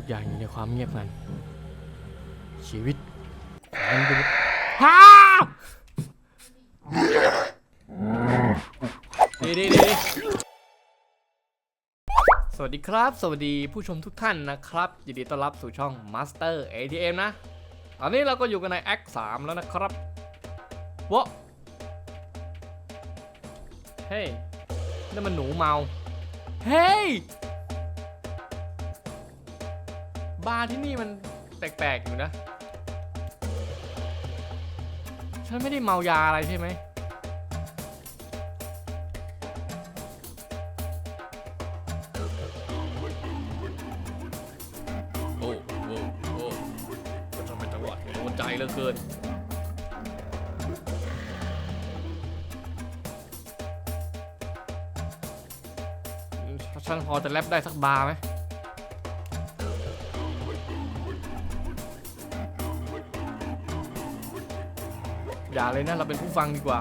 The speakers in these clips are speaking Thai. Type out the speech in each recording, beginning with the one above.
ทุกอย่างอยู่ในความเงียบงัน ชีวิตแขวนไปด้วยฮ่าดีดีดีสวัสดีครับ สวัสดีผู้ชมทุกท่านนะครับ ยินดีต้อนรับสู่ช่อง Master ATM นะ ตอนนี้เราก็อยู่กันใน Act 3 แล้วนะครับวะเฮ้ยนั่นมันหนูเมา เฮ้ย บาร์ที่นี่มันแปลกๆอยู่นะ ฉันไม่ได้เมายาอะไรใช่ไหม โอ้โอ้โอ้จะทำไมจังหวะโดนใจเหลือเกินฉันพอจะแรปได้สักบาร์ไหม อย่าเลยนะ เราเป็นผู้ฟังดีกว่า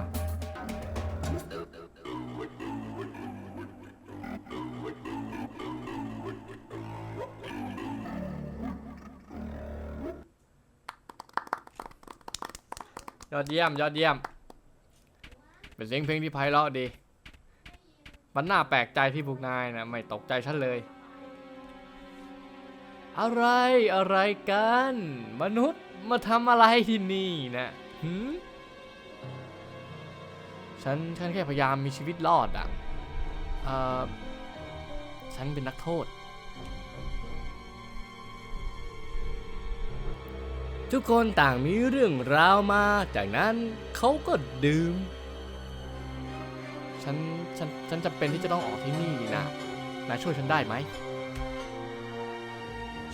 ยอดเยี่ยม ยอดเยี่ยม เป็นเสียงเพลงที่ไพเราะดี มันน่าแปลกใจที่พวกนายนะไม่ตกใจฉันเลย อะไรอะไรกัน มนุษย์มาทำอะไรที่นี่นะหืม ฉันฉันแค่พยายามมีชีวิตรอดอะเอ่อฉันเป็นนักโทษ ทุกคนต่างมีเรื่องราวมา จากนั้นเขาก็ดื่ม ฉันฉันฉันจำเป็นที่จะต้องออกที่นี่นะนายช่วยฉันได้ไหม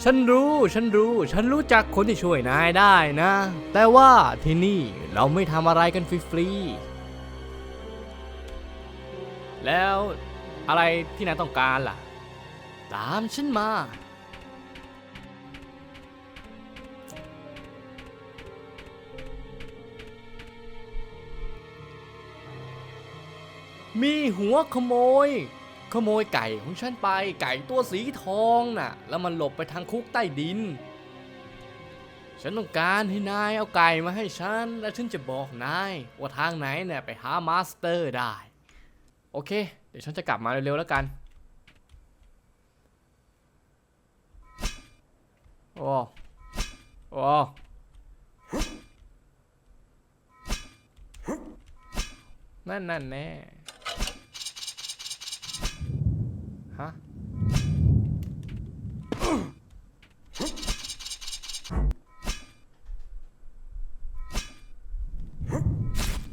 ฉันรู้ ฉันรู้ ฉันรู้จักคนที่ช่วยนายได้นะ แต่ว่าที่นี่เราไม่ทำอะไรกันฟรีๆ แล้วอะไรที่นายต้องการล่ะ ตามฉันมา มีหัวขโมย ขโมยไก่ของฉันไป ไก่ตัวสีทองน่ะ แล้วมันหลบไปทางคุกใต้ดิน ฉันต้องการให้นายเอาไก่มาให้ฉัน แล้วฉันจะบอกนายว่าทางไหนเนี่ยไปหามาสเตอร์ได้ โอเค เดี๋ยวฉันจะกลับมาเร็วๆแล้วกัน โอ้โอ้นั่นนั่นแน่ฮะ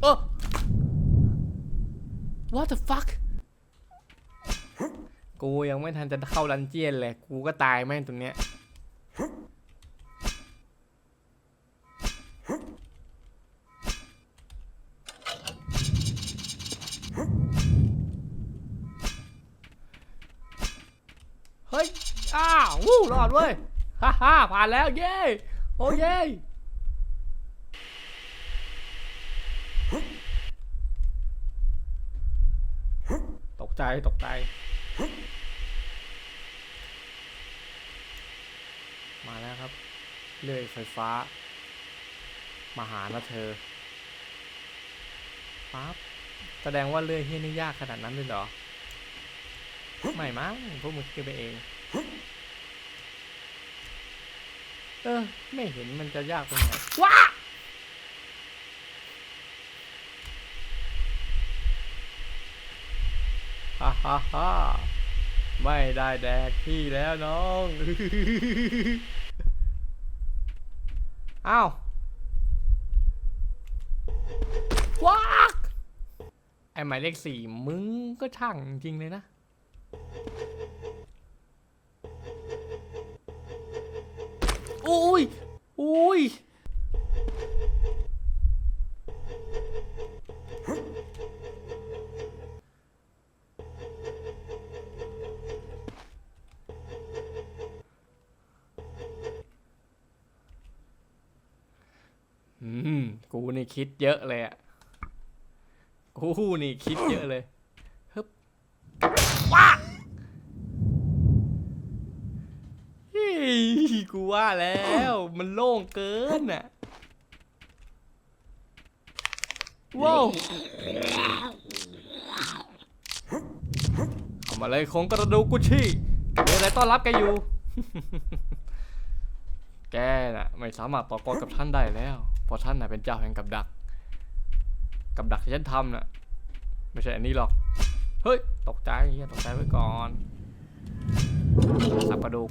โอ้ What the fuck กูยังไม่ทันจะเข้าดันเจียนเลย กูก็ตายแม่งตรงเนี้ยเฮ้ย อ้าว วู้รอดเว้ย ฮ่าฮ่าผ่านแล้ว เย้ โอ้เย้ ใจตกใจ มาแล้วครับ เลื่อยไฟฟ้า มาหานะเธอปั๊บแสดงว่าเลื่อยเฮียนี่ยากขนาดนั้นเลยเหรอ ไม่มั้งพวกมึงคิดไปเอง เออ ไม่เห็นมันจะยากตรงไหนว้า ฮ่าฮ่าไม่ได้แดกพี่แล้วน้องอ้าวว้ากไอหมายเลขสี่มึงก็ช่างจริงเลยนะโอ้ยโอ้ย คิดเยอะเลยอะกูนี่คิดเยอะเลยฮึบว้าเฮ้ยกูว่าแล้ว มันโล่งเกินอะว้าวเอามาเลยโครงกระดูกกุชชี่มีอะไรต้อนรับแกอยู่ แกน่ะ ไม่สามารถต่อกรกับท่านได้แล้ว เพราะท่านน่ะเป็นเจ้าแห่งกับดัก กับดักที่ฉันทำน่ะไม่ใช่อันนี้หรอก เฮ้ย ตกใจเฮียตกใจไว้ก่อน สับกระดูก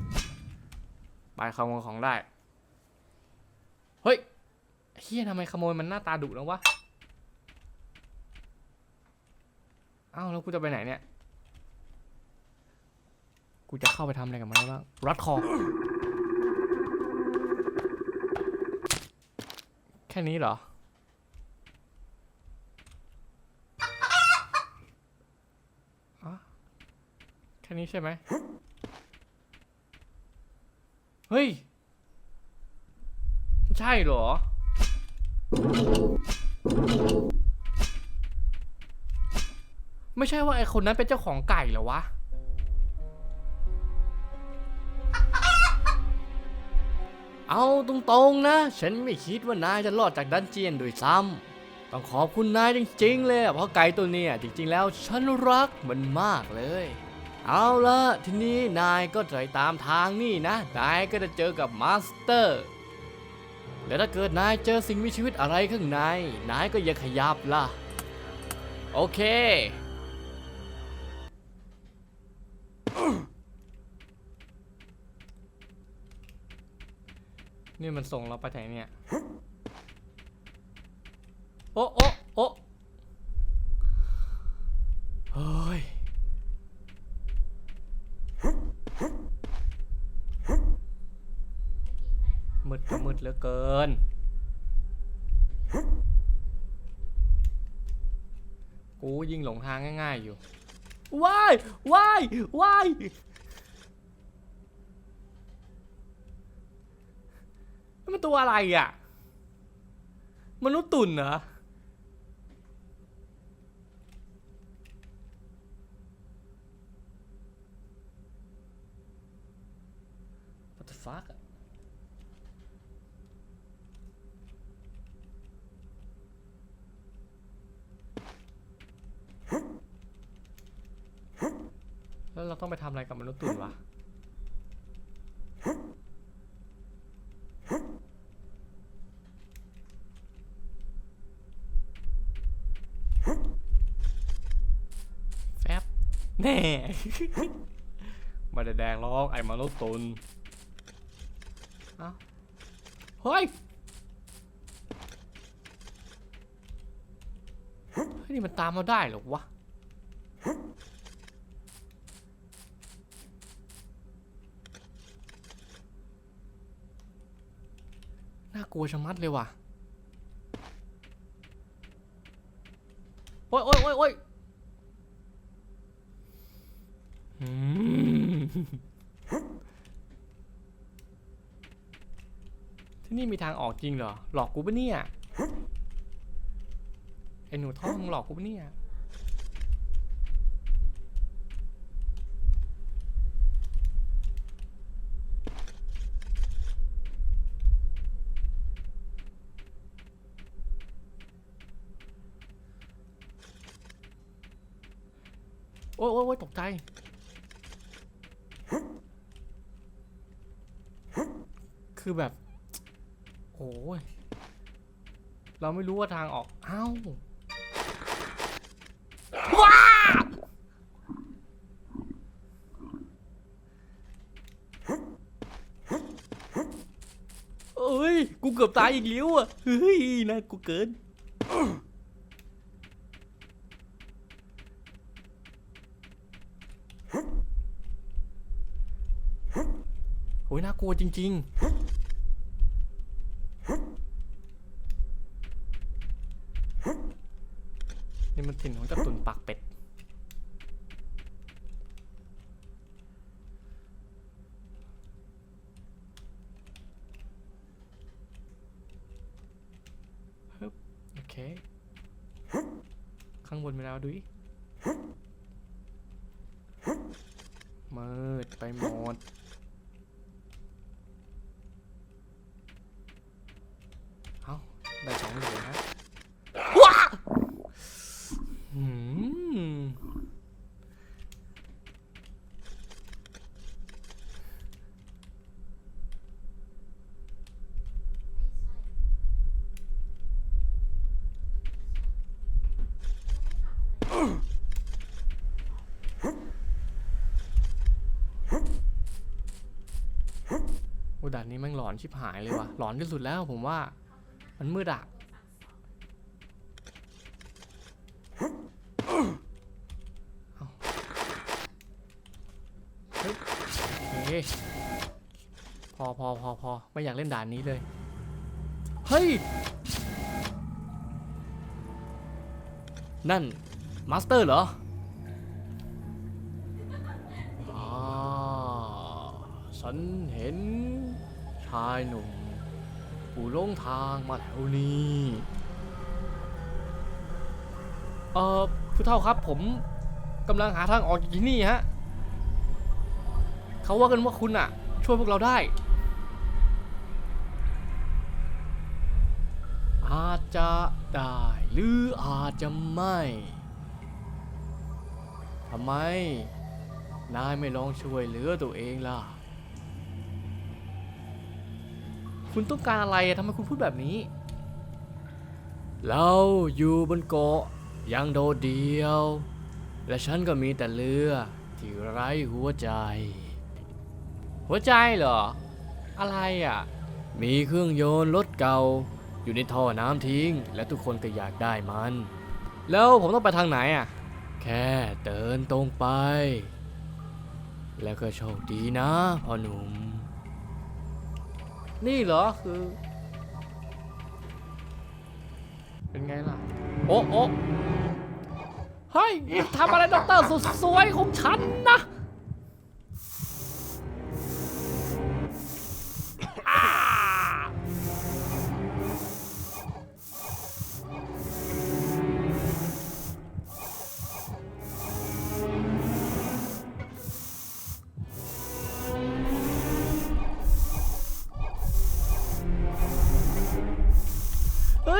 ไปขโมยของได้ เฮ้ยเฮียทำไมขโมยมันหน้าตาดุแล้ววะเอ้าแล้วกูจะไปไหนเนี่ย กูจะเข้าไปทำอะไรกับมันได้บ้าง รัดคอ แค่นี้เหรออะแค่นี้ใช่ไหม เฮ้ย ใช่เหรอ ไม่ใช่ว่าไอคนนั้นเป็นเจ้าของไก่เหรอวะ เอาตรงๆนะ ฉันไม่คิดว่านายจะรอดจากดันเจียนโดวยซ้ำต้องขอบคุณนายจริงๆ เลยเพราะไก่ตัวเนี้ยจริงๆ แล้วฉันรักมันมากเลย เอาละทีนี้นายก็ไปตามทางนี่นะ นายก็จะเจอกับมาสเตอร์ แล้วถ้าเกิดนายเจอสิ่งมีชีวิตอะไรข้างใน นายก็อย่าขยับล่ะ โอเค นี่มันส่งเราไปไหนเนี่ย โอ้โอ้โอ้เฮ้ย มืดก็มืดเหลือเกิน กูยิงหลงทางง่ายๆอยู่ ว้าย ว้าย ว้าย มันตัวอะไรอะ มนุษย์ตุ่นเหรอ What the fuck อะแล้วเราต้องไปทำอะไรกับมนุษย์ตุ่นวะ แฟบ แน่ไมาได้แดงหรอกไอ้มนุษย์ตุนเอ้าเฮ้ยเฮ้ยนี่มันตามเราได้เหรอวะน่ากลัวชะมัดเลยว่ะโอ๊ยโอ๊ยโอ๊ยโอ๊ยอืมที่ นี่มีทางออกจริงเหรอ หลอกกูปะเนี่ย ไอ้หนูท่องหลอกกูปะเนี่ย โอ๊ยโอ๊ยโอ๊ยตกใจคือแบบ โอ้ยเราไม่รู้ว่าทางออกเอ้าว้าเอ้ย กูเกือบตายอีกแล้วอะ เฮ้ยน่ากูเกินโอ้ยน่ากลัวจริง ๆ นี่มันถิ่นของเจ้าตุ่นปากเป็ดฮึบโอเค ข้างบนมีแล้วดูดิมืดไปหมด ได้สองเหรียญฮะว้าอืมโอ้ ด่านนี้แม่งหลอนชิบหายเลยว่ะ หลอนที่สุดแล้วผมว่า มันมืดอะเอ้าเฮ้ยพอพอพอพอไม่อยากเล่นด่านนี้เลย เฮ้ย นั่น มาสเตอร์เหรออ่าฉันเห็น ชายหนุ่มผู้ลงทางมาแถวนี้เอ่อผู้เฒ่าครับผมกำลังหาทางออกจากที่นี่ฮะเขาว่ากันว่าคุณอะช่วยพวกเราได้ อาจจะได้หรืออาจจะไม่ทำไมนายไม่ลองช่วยเหลือตัวเองล่ะ คุณต้องการอะไรทำไมคุณพูดแบบนี้ เราอยู่บนเกาะอยังโดดเดียว และฉันก็มีแต่เรือที่ไร้หัวใจ หัวใจเหรอ อะไรอะ มีเครื่องยนต์รถเก่า อยู่ในท่อน้ำทิ้ง และทุกคนก็อยากได้มัน แล้วผมต้องไปทางไหนอะ แค่เดินตรงไป แล้วก็โชคดีนะพ่อหนุ่ม นี่เหรอคือ เป็นไงล่ะ โอ้โอ้เฮ้ยทำอะไรด็อกเตอร์สุดสวยของฉันนะ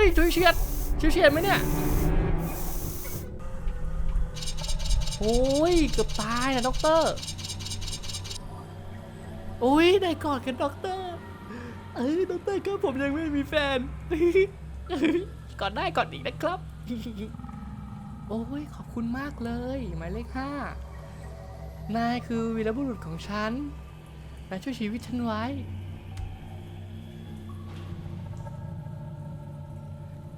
ยช่วยเฉียดช่วยเฉียดไหมเนี่ยโอ้ยเกือบตายนะด็อกเตอร์โอ้ยได้กอดกันด็อกเตอร์เอ้ด็อกเตอร์ครับผมยังไม่มีแฟนกอดได้กอดอีกนะครับ โอ้ยขอบคุณมากเลยหมายเลขห้านายคือวีรบุรุษของฉันนายช่วยชีวิตฉันไว้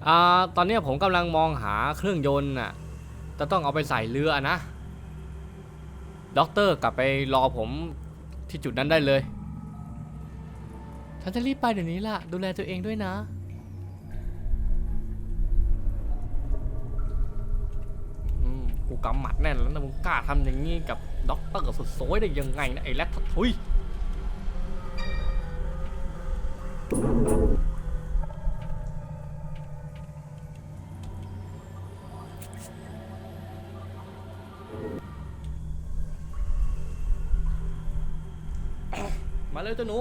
อ่าตอนนี้ผมกำลังมองหาเครื่องยนต์น่ะจะต้องเอาไปใส่เรือนะด็อกเตอร์กลับไปรอผมที่จุดนั้นได้เลยฉันจะรีบไปเดี๋ยวนี้ล่ะ ดูแลตัวเองด้วยนะ อืมกูกำหมัดแน่นแล้วนะมึงกล้าทำอย่างนี้กับด็อกเตอร์สุดโซยได้ยังไงนะไอ้แรดทุย เลยเจ้าหนู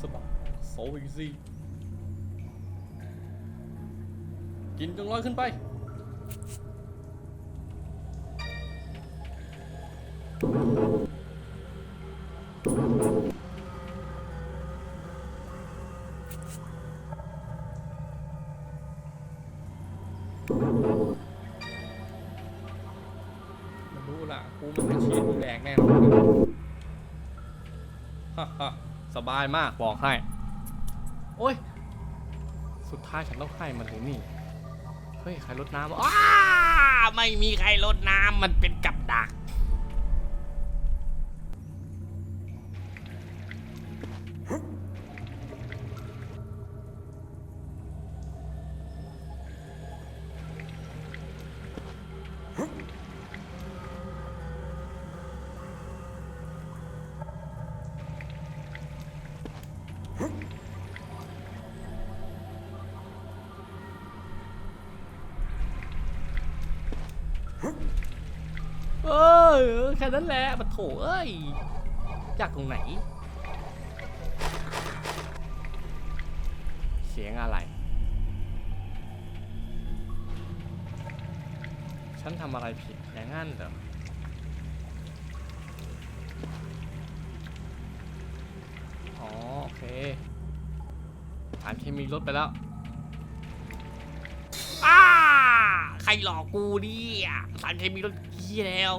สบายโซอีซี่กินจงลอยขึ้นไป บายมากบอกให้ โอ้ย สุดท้ายฉันต้องให้มันเลยนี่ เฮ้ย ใครลดน้ำวะอ้าไม่มีใครลดน้ำมันเป็นกับดัก แค่นั้นแหละปะโถเอ้ยยากตรงไหน เสียงอะไร ฉันทำอะไรผิดอย่างนั้นเหรออ๋อโอเคสารเคมีลดไปแล้วอ้าใครหลอกกูเนี่ยสารเคมีลดขี้แล้ว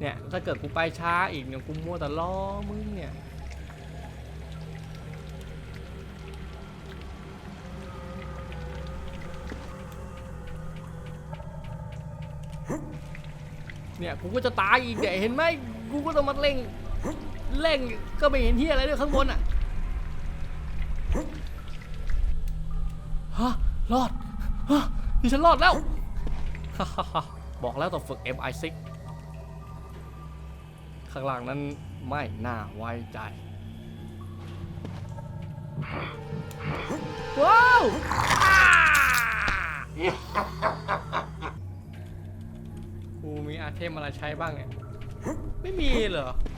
เนี่ยถ้าเกิดกูไปช้าอีกเนี่ยกูมัวแต่ล้อมึงเนี่ยเนี่ยกูก็จะตายอีกเนี่ยเห็นไหมกูก็ต้องมาเร่งเร่งก็ไม่เห็นที่อะไรด้วยข้างบนอะฮะรอดฮะนี่ฉันรอดแล้วบอกแล้วต้องฝึก MI6 ข้างล่างนั้นไม่น่าไว้ใจ ว้าวอ้ากูมีอาเทมอะไรใช้บ้างเนี่ย ไม่มีเหรออ้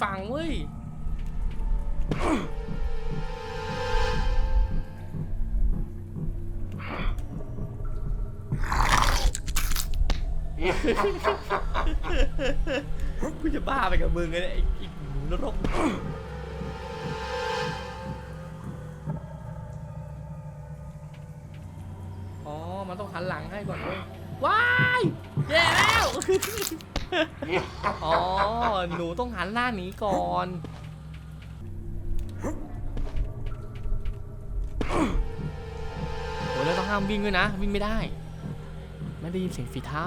ฝั่งเว้ย กูจะบ้าไปกับมึงเลยเนี่ยไอ้ไอ้หนูนรก หนูต้องหันหน้าหนีก่อนโอ้แล้วต้องห้ามวิ่งด้วยนะ วิ่งไม่ได้ ไม่ได้ยินเสียงฝีเท้า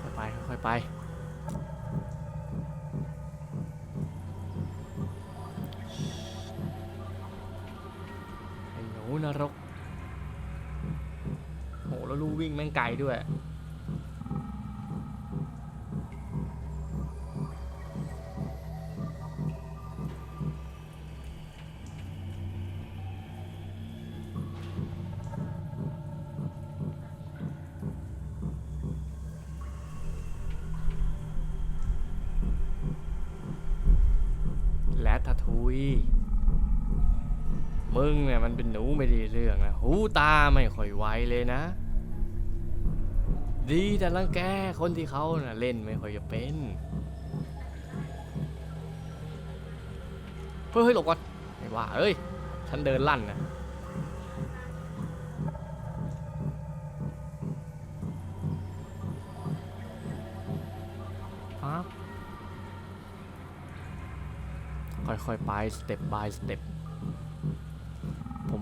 ค่อยไปค่อยไป ไอ้หนูนรกโหแล้วลูวิ่งแม่งไกลด้วย ตาไม่ค่อยไวเลยนะ ดีแต่รังแกคนที่เขาน่ะเล่นไม่ค่อยจะเป็นเฮ้ยหลบก่อนไอ้ว่าเอ้ย ฉันเดินลั่นนะค่อยๆไปสเต็ป by สเต็ป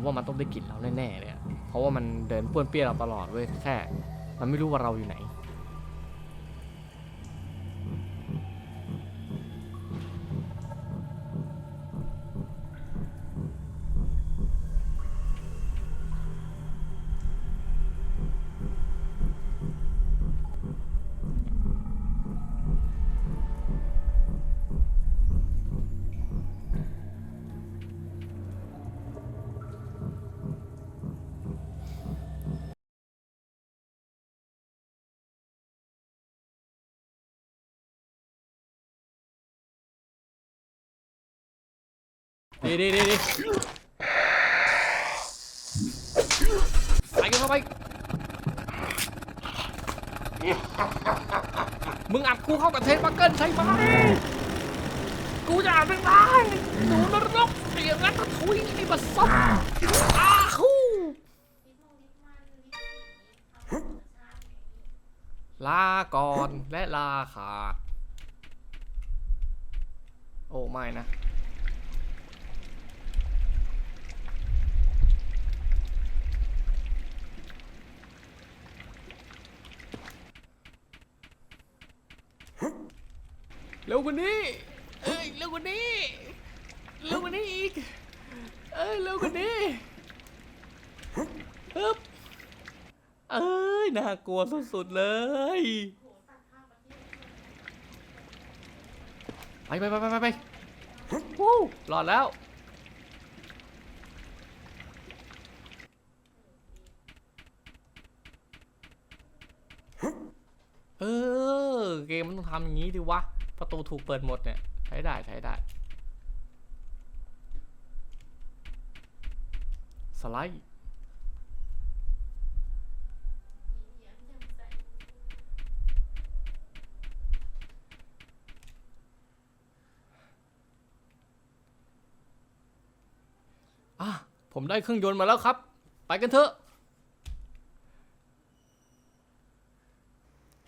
ว่ามันต้องได้กลิ่นเราแน่ๆเลยอะเพราะว่ามันเดินป้วนเปี้ยเราตลอดเว้ยแค่ มันไม่รู้ว่าเราอยู่ไหน ดีดีดีดีไปกันเข้าไป มึงอับกูเข้ากับเทนบักเกิลใช่ไหมกูจะอ่านไม่ได้หนูนรกเสียงรัตทุยไอ้บัสซบอ้าคูลาก่อนและลาขาด โอ้ไม่นะ เร็วกว่านี้เอ้ยเร็วกว่านี้เร็วกว่านี้อีกเอ้ยเร็วกว่านี้ฮึบเอ้ยน่ากลัวสุดๆเลยไปไปไปไปไปวู้หลอดแล้วเออเกมมันต้องทำอย่างนี้ดิวะ ประตูถูกเปิดหมดเนี่ย ใช้ได้ใช้ได้สไลด์อะผมได้เครื่องยนต์มาแล้วครับ ไปกันเถอะ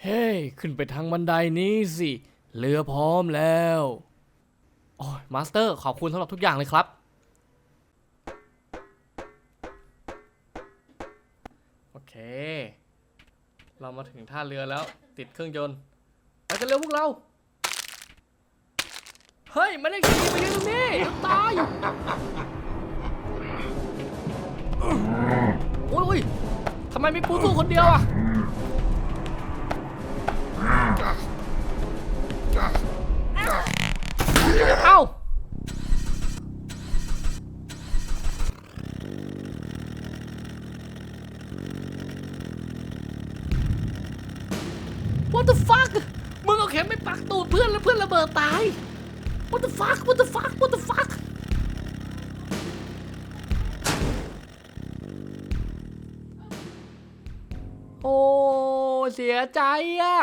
เฮ้ขึ้นไปทางบันไดนี้สิ เรือพร้อมแล้วโอ้ยมาสเตอร์ ขอบคุณสำหรับทุกอย่างเลยครับ โอเค เรามาถึงท่าเรือแล้ว ติดเครื่องยนต์ ไปกันเร็วพวกเรา เฮ้ยไม่ได้ขี่ไปยืนตรงนี้ตายโอ้ยโอ้ยทำไมมีกูสู้คนเดียวอะิดตาย What the fuck What the fuck What the fuck โอ้ เสียใจอะ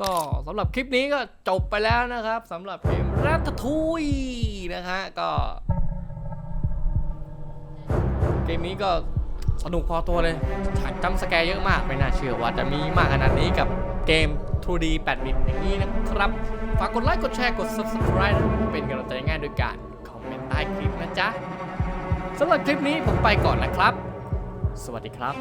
ก็สำหรับคลิปนี้ก็จบไปแล้วนะครับสำหรับเกมรัตทุยนะฮะก็ เกมนี้ก็ สนุกพอตัวเลยฉากจำสแกร์เยอะมากไม่น่าเชื่อว่าจะมีมากขนาดนี้กับเกม 2D 8 บิตอย่างนี้นะครับ ฝากกดไลค์ กดแชร์ กด subscribe เป็นกำลังใจง่ายด้วยการคอมเมนต์ใต้คลิปนะจ๊ะสำหรับคลิปนี้ผมไปก่อนนะครับ สวัสดีครับ